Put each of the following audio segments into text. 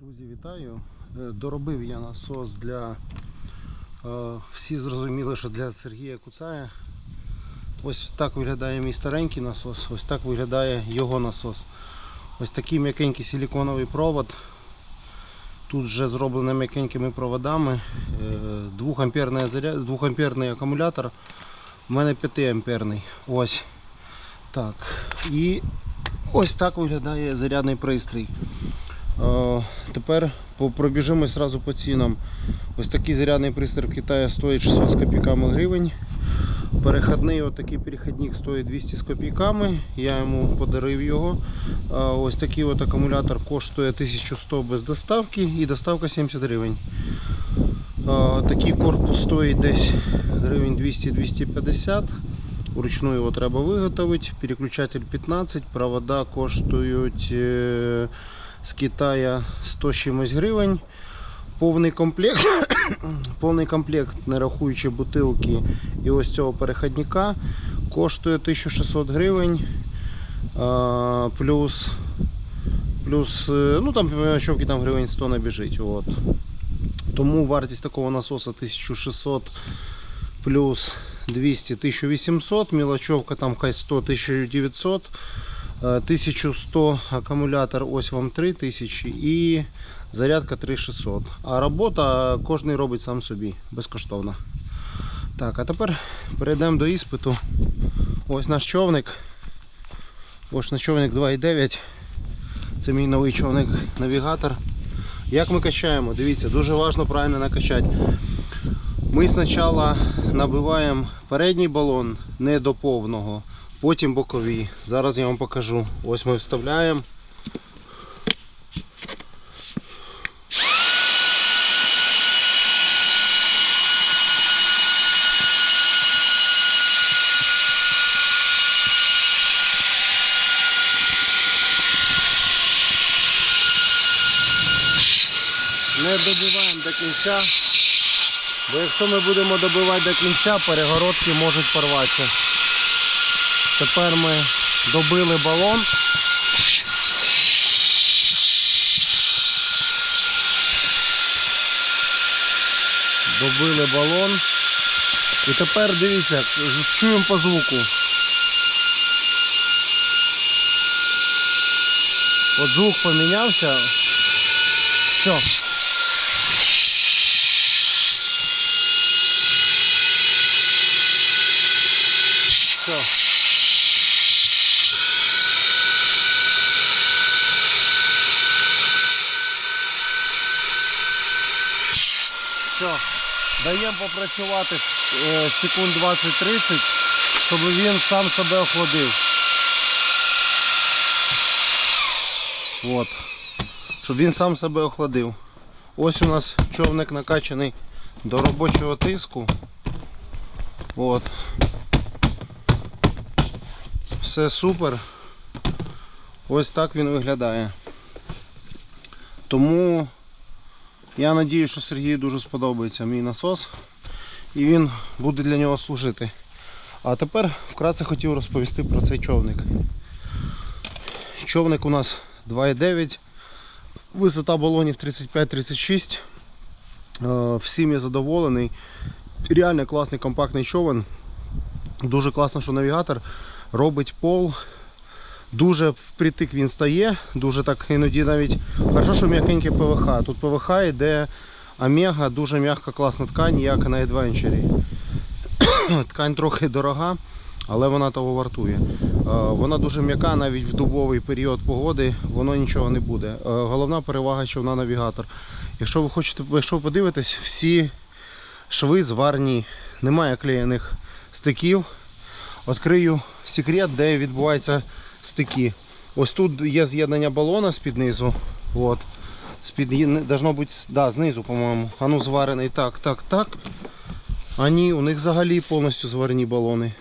Друзі, вітаю. Е, Доробив я насос для. е, Всі зрозуміли, що для Сергія Куцая. Ось так виглядає мій старенький насос, ось так виглядає його насос. Ось такий м'якенький силіконовий провод. Тут вже зроблено м'якенькими проводами. 2 амперний, 2 амперний акумулятор. У мене 5 амперний. Ось. Так. І ось так виглядає зарядний пристрій. Е, Тепер пробіжимось одразу по цінам. Ось такий зарядний пристрій в Китаї стоїть 600 з копійками гривень. Перехідний отакий перехідник стоїть 200 з копійками. Я йому подарив його. Е, Ось такий от акумулятор коштує 1100 без доставки і доставка 70 гривень. Е, Такий корпус стоїть десь гривень 200-250. Вручну його треба виготовити. Переключатель 15, провода коштують з Китая 100 чимось гривень. Повний комплект, повний комплект, не рахуючи бутилки і ось цього переходника, коштує 1600 гривень. Плюс, плюс, е, ну там мелочовки там гривень 100 набіжить. От. Тому вартість такого насоса 1600 плюс 200 1800, мелочевка там хай 100 1900, е, 1100 акумулятор ось вам 3000 і зарядка 3600. А робота кожен робить сам собі безкоштовно. Так, а тепер перейдемо до іспиту. Ось наш човник. Ось наш човник 2.9. Це мій новий човник навігатор. Як ми качаємо? Дивіться, дуже важливо правильно накачати. Ми спочатку набиваємо передній балон не до повного, потім бокові. Зараз я вам покажу. Ось ми вставляємо. Не добиваємо до кінця. Бо якщо ми будемо добивати до кінця, перегородки можуть порватися. Тепер ми добили балон. Добили балон. І тепер дивіться, чуємо по звуку. От звук помінявся. Все. Все. Все. Даємо попрацювати е, секунд 20-30, щоб він сам себе охладив. От. Щоб він сам себе охладив. Ось у нас човник накачаний до робочого тиску. От. Все супер. Ось так він виглядає. Тому я надію, що Сергію дуже сподобається мій насос і він буде для нього служити. А тепер вкратце хотів розповісти про цей човник. Човник у нас 2,9, висота балонів 35-36. Е, Всім я задоволений. Реально класний компактний човен. Дуже класно, що навігатор робить пол. Дуже впритик він стає, дуже так іноді навіть хорошо, що м'якеньке ПВХ. Тут ПВХ йде Омега, дуже м'яка класна ткань, як на Adventure. Ткань трохи дорога, але вона того вартує. Е, Вона дуже м'яка, навіть в дубовий період погоди воно нічого не буде. Е, Головна перевага човна навігатор. Якщо ви хочете, якщо ви подивитесь, всі шви зварні, немає клеєних стиків. Відкрию секрет, де відбуваються стики. Ось тут є з'єднання балона з-під низу. От. З-під должно бути, да, знизу, по-моєму. А ну зварений так, так, так. А ні, у них взагалі повністю зварені балони.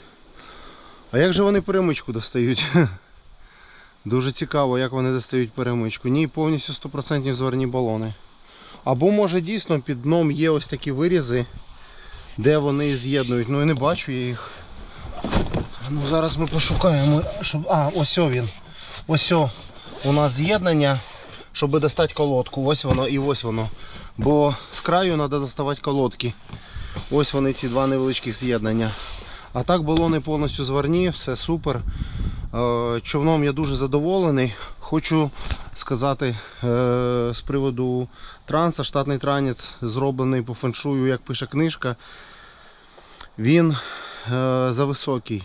А як же вони перемичку достають? Дуже цікаво, як вони достають перемичку. Ні, повністю 100% зварені балони. Або може дійсно під дном є ось такі вирізи, де вони з'єднують. Ну я не бачу я їх. Ну зараз ми пошукаємо, щоб. А, ось він. Ось. У нас з'єднання. щоб достати колодку. Ось воно і ось воно. Бо з краю треба доставати колодки. Ось вони ці два невеличких з'єднання. А так балони повністю зварні, все супер. Е, Човном я дуже задоволений. Хочу сказати е, з приводу транса, штатний транець зроблений по феншую, як пише книжка. Він е, зависокий.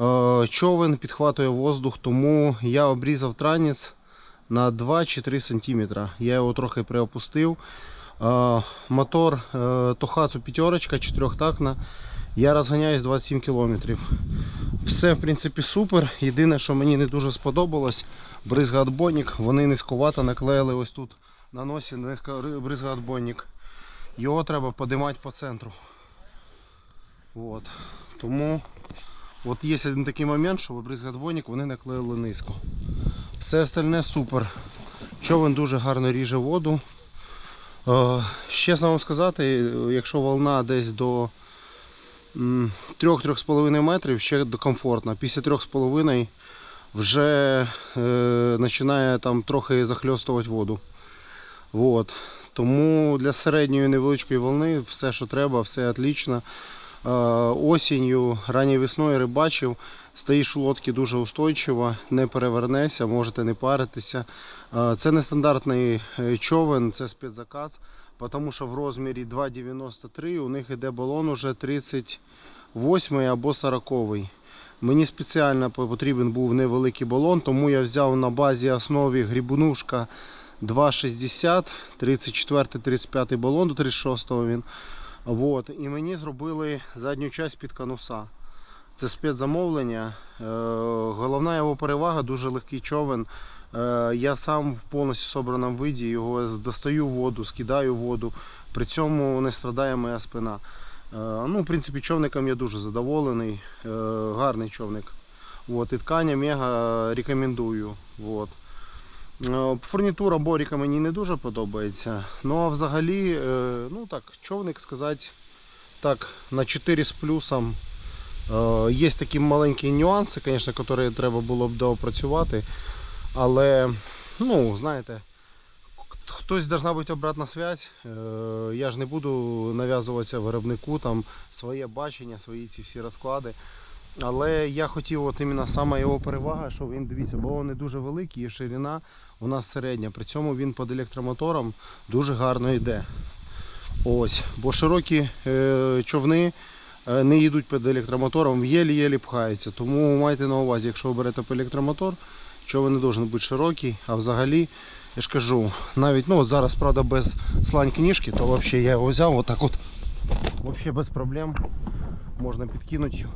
Е, Човен підхватує воздух, тому я обрізав транець на 2 чи 3 см. Я його трохи приопустив. Е, Мотор е, Tohatsu п'ятерочка, чотирьохтактна. Я розганяюсь 27 км. Все в принципі супер. Єдине, що мені не дуже сподобалось, бризгаотбойник, вони низькувато наклеїли ось тут на носі низько- бризгаотбойник. Його треба подимати по центру. От. Тому от є один такий момент, що бризгаотбойник вони наклеїли низько. Все остальне супер. Човен дуже гарно ріже воду. Чесно вам сказати, якщо волна десь до 3-3,5 метрів, ще комфортно. Після 3,5 вже е, починає там трохи захльостувати воду. Вот. Тому для середньої невеличкої волни все, що треба, все отлично. Е, осінню, ранньою весною рибачив. Стоїш у лодці дуже устойчиво, не перевернешся, можете не паритися. Е, Це не стандартний е, човен, це спецзаказ, тому що в розмірі 2,93 у них іде балон уже 38 або 40. Мені спеціально потрібен був невеликий балон, тому я взяв на базі основі грібунушка 2,60, 34-35 балон до 36 він. Вот. І мені зробили задню часть під кануса. Це спецзамовлення. Е, Головна його перевага дуже легкий човен. Е, Я сам в повністю собраному виді його достаю в воду, скидаю воду. При цьому не страдає моя спина. Е, Ну, в принципі, човником я дуже задоволений. Гарний човник. От, і ткання мега рекомендую. От. Е, Фурнітура Боріка мені не дуже подобається. Ну а взагалі, е, ну так, човник сказати так, на 4 з плюсом. Е, Є такі маленькі нюанси, звісно, які треба було б доопрацювати. Але, ну, знаєте, хтось должна бути обратна связь. Я ж не буду нав'язуватися виробнику там своє бачення, свої ці всі розклади. Але я хотів, от іменно саме його перевага, що він дивіться, бо вони дуже великі і ширина у нас середня. При цьому він під електромотором дуже гарно йде. Ось, бо широкі е, човни е, не їдуть під електромотором, єлі-єлі пхаються. Тому майте на увазі, якщо ви берете під електромотор, човен не должен бути широкий, а взагалі, я ж кажу, навіть ну, зараз, правда, без слань книжки, то взагалі я його взяв отак от, взагалі без проблем. Можна підкинути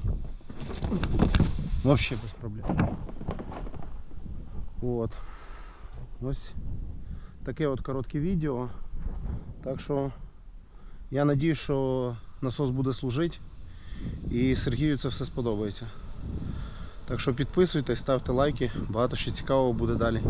Вообще без проблем. От. Ось таке от коротке відео. Так що я сподіваюся, що насос буде служити і Сергію це все сподобається. Так що підписуйтесь, ставте лайки, багато ще цікавого буде далі.